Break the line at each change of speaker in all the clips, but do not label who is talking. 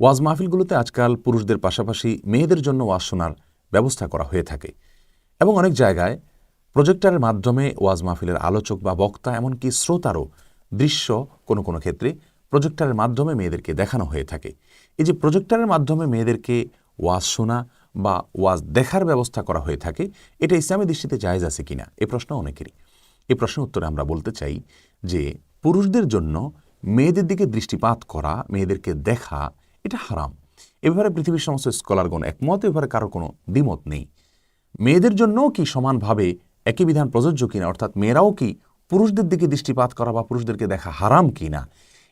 ওয়াজ মাহফিলগুলোতে আজকাল পুরুষদের পাশাপাশি মেয়েদের জন্য ওয়াজ শোনার ব্যবস্থা করা হয়ে থাকে এবং অনেক জায়গায় প্রজেক্টারের মাধ্যমে ওয়াজ মাহফিলের আলোচক বা বক্তা এমনকি শ্রোতারও দৃশ্য কোনো কোনো ক্ষেত্রে প্রজেক্টারের মাধ্যমে মেয়েদেরকে দেখানো হয়ে থাকে। এই যে প্রজেক্টারের মাধ্যমে মেয়েদেরকে ওয়াজ শোনা বা ওয়াজ দেখার ব্যবস্থা করা হয়ে থাকে, এটা ইসলামী দৃষ্টিতে জায়েজ আছে কিনা? এ প্রশ্ন অনেকেরই। এ প্রশ্নের উত্তরে আমরা বলতে চাই যে পুরুষদের জন্য মেয়েদের দিকে দৃষ্টিপাত করা, মেয়েদেরকে দেখা এটা হারাম। এ ব্যাপারে পৃথিবীর সমস্ত স্কলারগণ একমত এ ব্যাপারে কারও কোনো দ্বিমত নেই। মেয়েদের জন্যও কি সমানভাবে একই বিধান প্রযোজ্য কিনা, অর্থাৎ মেয়েরাও কি পুরুষদের দিকে দৃষ্টিপাত করা বা পুরুষদেরকে দেখা হারাম কিনা,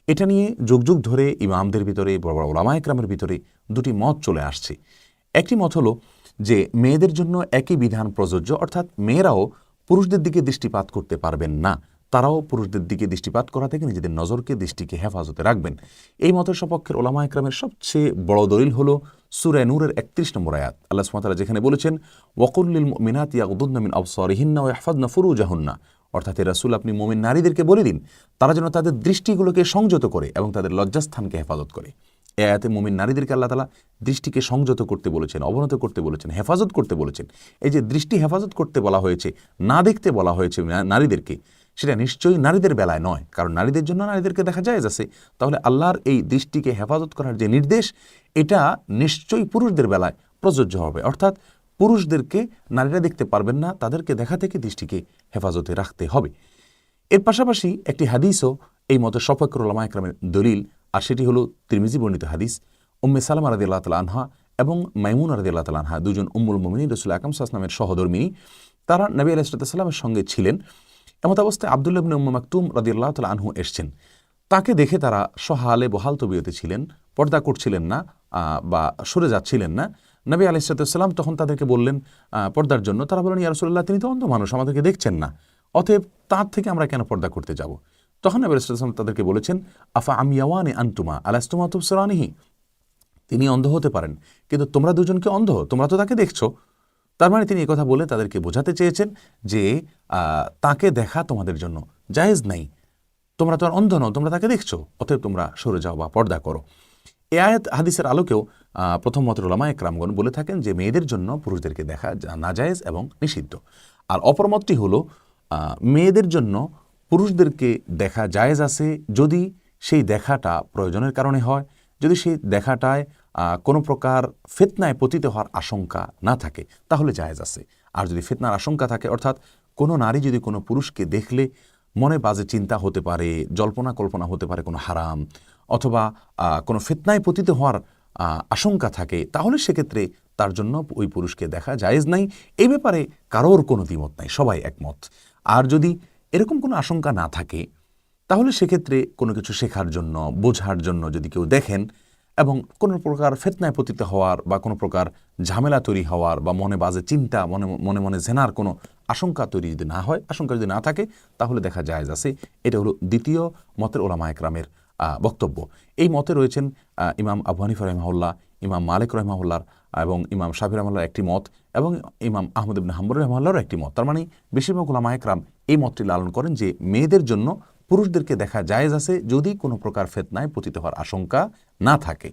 এটা নিয়ে যুগ যুগ ধরে ইমামদের ভিতরে, বড় বড় ওলামা একরামের ভিতরে দুটি মত চলে আসছে। একটি মত হলো যে মেয়েদের জন্য একই বিধান প্রযোজ্য, অর্থাৎ মেয়েরাও পুরুষদের দিকে দৃষ্টিপাত করতে পারবেন না। তারাও পুরুষদের দিকে দৃষ্টিপাত করা থেকে নিজেদের নজরকে, দৃষ্টিকে হেফাজতে রাখবেন। এই মতের সপক্ষের ওলামা একরামের সবচেয়ে বড় দলিল হল সুরে নূরের একত্রিশ নম্বর আয়াত। আল্লাহ সুমাতারা যেখানে বলেছেন ওয়াকুল্লিল মিনাত ইয়াকুদ্দিন মিন আবসারিহিন্না ও ইহফাদনা ফুরুজাহুন্না। অর্থাৎ রাসুল, আপনি মোমিন নারীদেরকে বলে দিন, তারা যেন তাদের দৃষ্টিগুলোকে সংযত করে এবং তাদের লজ্জাস্থানকে হেফাজত করে। এ আয়াতে মোমিন নারীদেরকে আল্লাহ তালা দৃষ্টিকে সংযত করতে বলেছেন, অবনত করতে বলেছেন, হেফাজত করতে বলেছেন। এই যে দৃষ্টি হেফাজত করতে বলা হয়েছে, না দেখতে বলা হয়েছে নারীদেরকে সেটা নিশ্চয়ই নারীদের বেলায় নয়। কারণ নারীদের জন্য নারীদেরকে দেখা যায় আছে তাহলে আল্লাহর এই দৃষ্টিকে হেফাজত করার যে নির্দেশ, এটা নিশ্চয়ই পুরুষদের বেলায় প্রযোজ্য হবে। অর্থাৎ পুরুষদেরকে নারীরা দেখতে পারবেন না, তাদেরকে দেখা থেকে দৃষ্টিকে হেফাজতে রাখতে হবে। এর পাশাপাশি একটি হাদিসও এই মতো সফাকর ওলামা একরামের দলিল, আর সেটি হলো তিরমিজি বর্ণিত হাদিস। উম্মে সালাম রাদি আল্লাহ তালা আনহা এবং মাইমুন রাদি আল্লাহ তালা আনহা, দুজন উম্মুল মোমিনী রসুল আকাম সাসলামের সহধর্মিনী। তারা নবী আলাইসালামের সঙ্গে ছিলেন। এমত অবস্থায় আবদুল্লাহ ইবনে উম্মা মাকতুম রাদি আল্লাহ আনহু এসছেন। তাকে দেখে তারা সহালে বহাল তবিয়তে ছিলেন, পর্দা করছিলেন না বা সরে যাচ্ছিলেন না। নবী আলাইসালাম তখন তাদেরকে বললেন পর্দার জন্য। তারা বললেন ইয়ারসুল্লাহ তিনি তো অন্ধ মানুষ, আমাদেরকে দেখছেন না। অতএব তার থেকে আমরা কেন পর্দা করতে যাব? তখন নবী আলাইসালাম তাদেরকে বলেছেন, আফা আমিয়াওয়ানে আন্তুমা আলাস্তুমা তুবসরানিহি? তিনি অন্ধ হতে পারেন, কিন্তু তোমরা দুজনকে অন্ধ, তোমরা তো তাকে দেখছ। তার মানে তিনি কথা বলে তাদেরকে বোঝাতে চেয়েছেন যে তাকে দেখা তোমাদের জন্য জায়েজ নাই। তোমরা তো আর অন্ধ নও, তোমরা তাকে দেখছ, অতএব তোমরা সরে যাও বা পর্দা করো। এ আয়াত হাদিসের আলোকেও প্রথম মতের ওলামা একরামগণ বলে থাকেন যে, মেয়েদের জন্য পুরুষদেরকে দেখা যা- নাজায়েজ এবং নিষিদ্ধ। আর অপর মতটি হলো মেয়েদের জন্য পুরুষদেরকে দেখা জায়েজ আছে যদি সেই দেখাটা প্রয়োজনের কারণে হয়। যদি সেই দেখাটায় কোনো প্রকার ফেতনায় পতিত হওয়ার আশঙ্কা না থাকে, তাহলে জায়েজ আছে। আর যদি ফেতনার আশঙ্কা থাকে, অর্থাৎ কোনো নারী যদি কোনো পুরুষকে দেখলে মনে বাজে চিন্তা হতে পারে, জল্পনা কল্পনা হতে পারে কোনো হারাম, অথবা কোনো ফেতনায় পতিত হওয়ার আশঙ্কা থাকে, তাহলে সেক্ষেত্রে তার জন্য ওই পুরুষকে দেখা জায়েজ নাই। এই ব্যাপারে কারোর কোনো দ্বিমত নাই, সবাই একমত। আর যদি এরকম কোনো আশঙ্কা না থাকে, তাহলে সেক্ষেত্রে কোনো কিছু শেখার জন্য, বোঝার জন্য যদি কেউ দেখেন এবং কোনো প্রকার ফেতনায় পতিত হওয়ার বা কোনো প্রকার ঝামেলা তৈরি হওয়ার বা মনে বাজে চিন্তা, মনে মনে মনে জেনার কোনো আশঙ্কা তৈরি যদি না হয়, আশঙ্কা যদি না থাকে, তাহলে দেখা যায় আছে এটা হলো দ্বিতীয় মতের ওলামা একরামের বক্তব্য। এই মতে রয়েছেন ইমাম আবু হানিফা রহমাউল্লাহ ইমাম মালিক রহমাউল্লার এবং ইমাম শাফি রহমাল্লার একটি মত এবং ইমাম আহমদ ইবিন হাম্বর রহমাল্লারও একটি মত। তার মানে বেশিরভাগ ওলামা একরাম এই মতটি লালন করেন যে মেয়েদের জন্য পুরুষদেরকে দেখা জায়েজ আছে যদি কোনো প্রকার ফেতনায় পতিত হওয়ার আশঙ্কা না থাকে।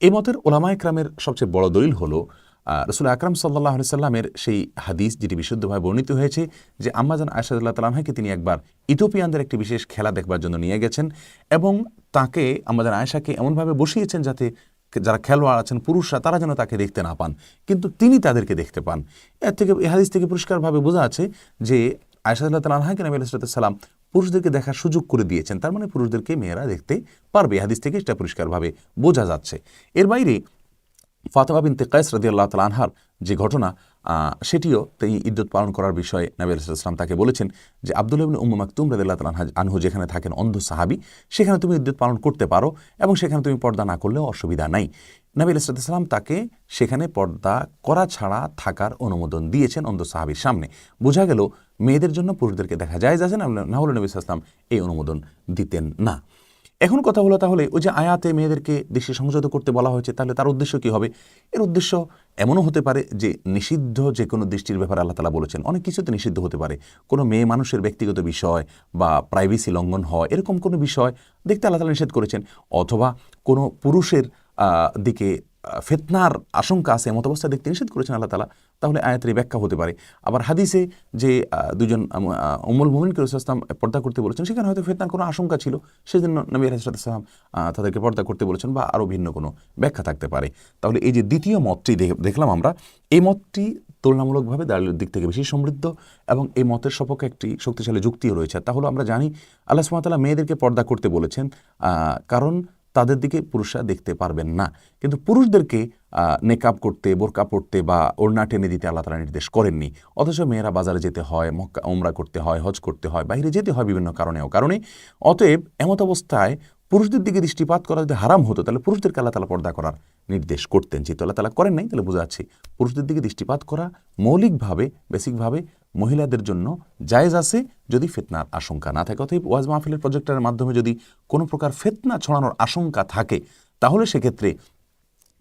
এই মতের ওলামা একরামের সবচেয়ে বড় দলিল হলো রসুল আকরাম সাল্লাহ সাল্লামের সেই হাদিস যেটি বিশুদ্ধভাবে বর্ণিত হয়েছে যে আম্মাজান আয়সাদুল্লাহ তালাহাকে তিনি একবার ইথোপিয়ানদের একটি বিশেষ খেলা দেখবার জন্য নিয়ে গেছেন এবং তাকে আমাদের আয়েশাকে এমনভাবে বসিয়েছেন যাতে যারা খেলোয়াড় আছেন, পুরুষরা তারা যেন তাকে দেখতে না পান। কিন্তু তিনি তাদেরকে দেখতে পান। এর থেকে এই হাদিস থেকে পরিষ্কারভাবে বোঝা আছে যে আয়সাদুল্লাহ তালাহাকে নবী আলাইসালাম পুরুষদেরকে দেখার সুযোগ করে দিয়েছেন। তার মানে পুরুষদেরকে মেয়েরা দেখতে পারবে। হাদিস থেকে সেটা পরিষ্কারভাবে বোঝা যাচ্ছে। এর বাইরে ফাতেমা বিন তেকাইস রদি আল্লাহ তাল আনহার যে ঘটনা সেটিও তিনি ইদ্যুৎ পালন করার বিষয়ে নবী আলাইসালাম তাকে বলেছেন যে আব্দুল ইবনে উম্মু মাকতুম রদি আল্লাহ তাল আনহু যেখানে থাকেন, অন্ধ সাহাবি, সেখানে তুমি ইদ্যুৎ পালন করতে পারো এবং সেখানে তুমি পর্দা না করলেও অসুবিধা নাই। নবী আলাইসালাম তাকে সেখানে পর্দা করা ছাড়া থাকার অনুমোদন দিয়েছেন অন্ধ সাহাবির সামনে। বোঝা গেল মেয়েদের জন্য পুরুষদেরকে দেখা যায়, যাচ্ছে না? না হলে নবী সাল্লাম এই অনুমোদন দিতেন না। এখন কথা হলো তাহলে ওই যে আয়াতে মেয়েদেরকে দৃষ্টি সংযত করতে বলা হয়েছে, তাহলে তার উদ্দেশ্য কি হবে? এর উদ্দেশ্য এমনও হতে পারে যে নিষিদ্ধ যে কোনো দৃষ্টির ব্যাপারে আল্লাহ তালা বলেছেন। অনেক কিছুতে নিষিদ্ধ হতে পারে। কোনো মেয়ে মানুষের ব্যক্তিগত বিষয় বা প্রাইভেসি লঙ্ঘন হয়, এরকম কোনো বিষয় দেখতে আল্লাহ তালা নিষেধ করেছেন। অথবা কোনো পুরুষের দিকে ফেতনার আশঙ্কা আছে, এমত অবস্থায় দেখতে নিষেধ করেছেন আল্লাহ তালা তাহলে আয়াতের ব্যাখ্যা হতে পারে। আবার হাদিসে যে দুজন অমল মোমিনকে রসুলাম পর্দা করতে বলেছেন, সেখানে হয়তো ফেতনার কোনো আশঙ্কা ছিল। সেজন্য নবী আলাইসালাম তাদেরকে পর্দা করতে বলেছেন বা আরও ভিন্ন কোনো ব্যাখ্যা থাকতে পারে। তাহলে এই যে দ্বিতীয় মতটি দেখ- দেখলাম আমরা, এই মতটি তুলনামূলকভাবে দালিলের দিক থেকে বেশি সমৃদ্ধ এবং এই মতের সপক্ষে একটি শক্তিশালী যুক্তিও রয়েছে। তাহলে আমরা জানি, আল্লাহ সুমাতালা মেয়েদেরকে পর্দা করতে বলেছেন কারণ তাদের দিকে পুরুষরা দেখতে পারবেন না। কিন্তু পুরুষদেরকে নেকাব করতে, বোরকা পড়তে বা ওড়না টেনে দিতে আল্লাহ তালা নির্দেশ করেননি। অথচ মেয়েরা বাজারে যেতে হয়, মক্কা ওমরা করতে হয়, হজ করতে হয়, বাইরে যেতে হয় বিভিন্ন কারণে ও কারণে। অতএব এমত অবস্থায় পুরুষদের দিকে দৃষ্টিপাত করা যদি হারাম হতো, তাহলে পুরুষদেরকে আল্লাহ তালা পর্দা করার নির্দেশ করতেন। যেহেতু আল্লাহ তালা করেন নাই, তাহলে বোঝা যাচ্ছে পুরুষদের দিকে দৃষ্টিপাত করা মৌলিকভাবে, বেসিকভাবে মহিলাদের জন্য জায়েজ আছে যদি ফেতনার আশঙ্কা না থাকে। অতএব ওয়াজ মাহফিলের প্রজেক্টের মাধ্যমে যদি কোনো প্রকার ফেতনা ছড়ানোর আশঙ্কা থাকে, তাহলে সেক্ষেত্রে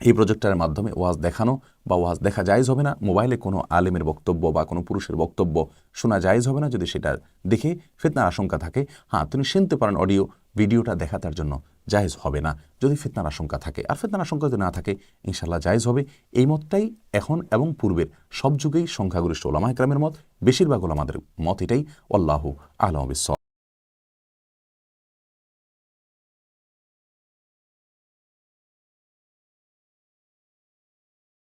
এই প্রজেক্টরের মাধ্যমে ওয়াজ দেখানো বা ওয়াজ দেখা জায়জ হবে না। মোবাইলে কোনো আলেমের বক্তব্য বা কোনো পুরুষের বক্তব্য শোনা জায়জ হবে না যদি সেটা দেখে ফেতনার আশঙ্কা থাকে। হ্যাঁ তিনি শুনতে পারেন অডিও, ভিডিওটা দেখা তার জন্য জায়েজ হবে না। যদি ফিতনার আশঙ্কা থাকে, আর ফিতনার আশঙ্কা যদি না থাকে ইনশাল্লাহ জায়েজ হবে। এই মতটাই এখন এবং পূর্বের সব যুগেই সংখ্যাগরিষ্ঠ ওলামা একরামের মত, বেশিরভাগ ওলামাদের মত এটাই। আল্লাহ আলম